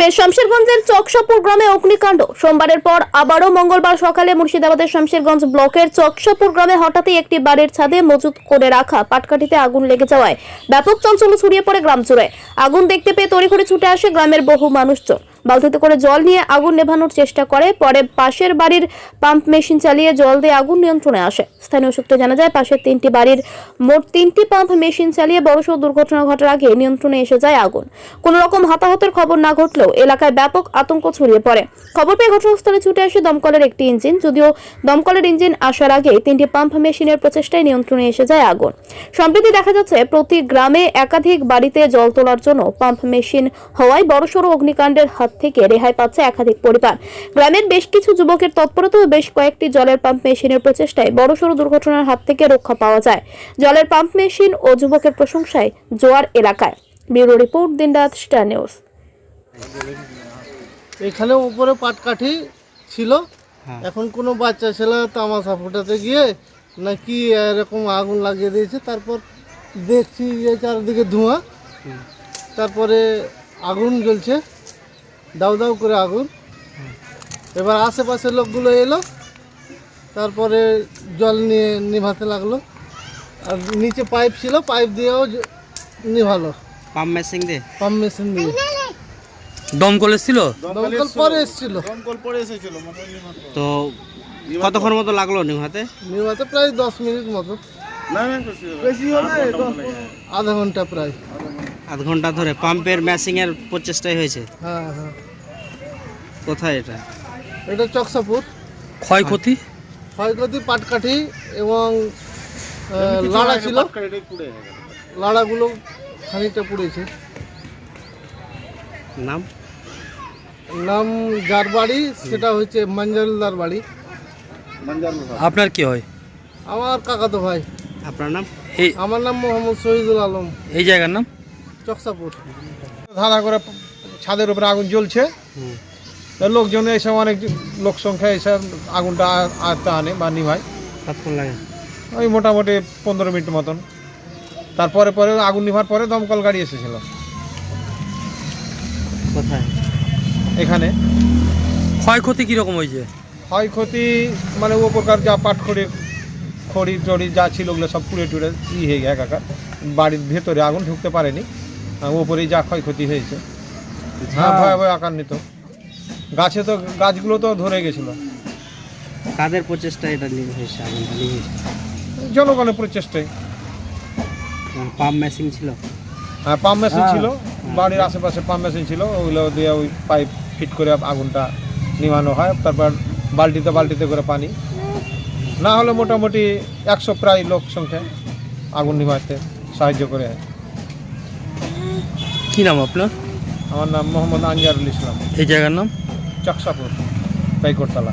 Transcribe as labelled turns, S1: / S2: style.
S1: ফের শামশেরগঞ্জের চকশাপুর গ্রামে অগ্নিকাণ্ড। সোমবারের পর আবারও মঙ্গলবার সকালে মুর্শিদাবাদের শামশেরগঞ্জ ব্লকের চকশাপুর গ্রামে হঠাৎই একটি বাড়ির ছাদে মজুত করে রাখা পাটকাঠিতে আগুন লেগে যাওয়ায় ব্যাপক চঞ্চল ছড়িয়ে পড়ে গ্রাম জুড়ে। আগুন দেখতে পেয়ে তড়িঘড়ি ছুটে আসে গ্রামের বহু মানুষজন। বালতিতে করে জল নিয়ে আগুন নেভানোর চেষ্টা করে। পরে পাশের বাড়ির পাম্প মেশিন চালিয়ে জল দিয়ে আগুন নিয়ন্ত্রণে আসে। স্থানীয় সূত্রে জানা যায়, পাশের তিনটি বাড়ির মোট তিনটি পাম্প মেশিন চালিয়ে বড়সড় দুর্ঘটনা ঘটার আগে নিয়ন্ত্রণে এসে যায় আগুন। কোনো রকম হতাহতের খবর না ঘটলেও এলাকায় ব্যাপক আতঙ্ক ছড়িয়ে পড়ে। খবর পেয়ে ঘটনাস্থলে ছুটে আসে দমকলের একটি ইঞ্জিন। যদিও দমকলের ইঞ্জিন আসার আগে তিনটি পাম্প মেশিনের প্রচেষ্টায় নিয়ন্ত্রণে এসে যায় আগুন। সম্প্রতি দেখা যাচ্ছে, প্রতি গ্রামে একাধিক বাড়িতে জল তোলার জন্য পাম্প মেশিন হওয়ায় বড়সড় অগ্নিকাণ্ডের হাত থেকে রেহাই পাচ্ছে একাধিক পরিবার। গ্রামের বেশ কিছু যুবকের তৎপরতা ও বেশ কয়েকটি জলের পাম্প মেশিনের প্রচেষ্টায় বড়সড় দুর্ঘটনার হাত থেকে রক্ষা পাওয়া যায়। জলের পাম্প মেশিন ও যুবকের প্রশংসায় জোয়ার এলাকায়। Bureau report Dinraat star news.
S2: এখানে উপরে পাটকাঠি ছিল। এখন কোনো বাচ্চা ছেলে তামাশা ফোটাতে গিয়ে নাকি এরকম আগুন লাগিয়ে দিয়েছে। তারপর দেখছি যে চারিদিকে ধোঁয়া। তারপরে আগুন জ্বলছে। দাউ দাউ করে আগুন। এবার আশেপাশের লোকগুলো এলো তারপরে জল নিয়ে নিভাতে লাগল। আর নিচে পাইপ ছিল পাইপ দিয়েও নিভালো।
S3: পাম্প মেশিন দিয়ে?
S2: পাম্প মেশিন দিয়ে।
S4: দমকল এসেছিল?
S2: দমকল পরে এসেছিল।
S3: দমকল পরে এসেছিল তো কতক্ষণ মতো লাগল নিভাতে?
S2: নিভাতে প্রায় দশ মিনিট মতো। না বেশি হবে আধা ঘণ্টা প্রায়।
S3: আধ ঘণ্টা ধরে পাম্পের মেশিনের প্রচেষ্টাই হয়েছে।
S2: হ্যাঁ হ্যাঁ।
S3: কোথায় এটা?
S2: এটা চকসাপুর।
S4: ক্ষয়ক্ষতি?
S2: ক্ষয়ক্ষতি পাটকাঠি এবং লাড়া ছিল। লাড়াগুলো খানিকটা পুড়েছে।
S3: নাম?
S2: নাম যার বাড়ি সেটা হচ্ছে মঞ্জারুলদার বাড়ি।
S4: আপনার কি হয়?
S2: আমার কাকাতো ভাই।
S3: আপনার নাম?
S4: এই
S2: আমার নাম মোহাম্মদ শহীদুল আলম।
S4: এই জায়গার নাম?
S2: চকসাপুর
S5: ধাঁধা করে ছাদের উপরে আগুন জ্বলছে। লোকজন এসে অনেক লোক সংখ্যা এসে আগুনটা আ- আনে বা নিভায়।
S3: লাগে।
S5: ওই মোটামুটি পনেরো মিনিট মতন। তারপরে পরে আগুন নিভার পরে দমকল গাড়ি এসেছিল।
S3: কোথায়?
S5: এখানে।
S4: ক্ষয়ক্ষতি কীরকম হয়েছে?
S5: ক্ষয়ক্ষতি মানে ও প্রকার যা পাট খড়ি খড়ি টড়ি যা ছিল ওগুলো সব পুড়ে টুড়ে ই হয়ে গেছে একাকার। বাড়ির ভেতরে আগুন ঢুকতে পারেনি। ওপরেই যা ক্ষয়ক্ষতি হয়েছে। হ্যাঁ ভয়াবহ আকান্বিত। গাছে তো গাছগুলো তো ধরে গেছিল।
S3: কাদের প্রচেষ্টা এটা নিয়ে হয়েছে?
S5: জনগণের প্রচেষ্টায়।
S3: পাম্প মেশিন ছিল?
S5: হ্যাঁ পাম্প মেশিন ছিল। বাড়ির আশেপাশে পাম্প মেশিন ছিল। ওগুলো দিয়ে ওই পাইপ ফিট করে আগুনটা নিভানো হয়। তারপর বালতিতে বালতিতে করে পানি। না হলে মোটামুটি একশো প্রায় লোক সংখ্যা আগুন নিভাতে সাহায্য করে।
S4: কি নাম আপনার?
S5: আমার নাম মোহাম্মদ আনজারুল ইসলাম।
S4: এই জায়গার নাম?
S5: চকসাপুর পাইকরতলা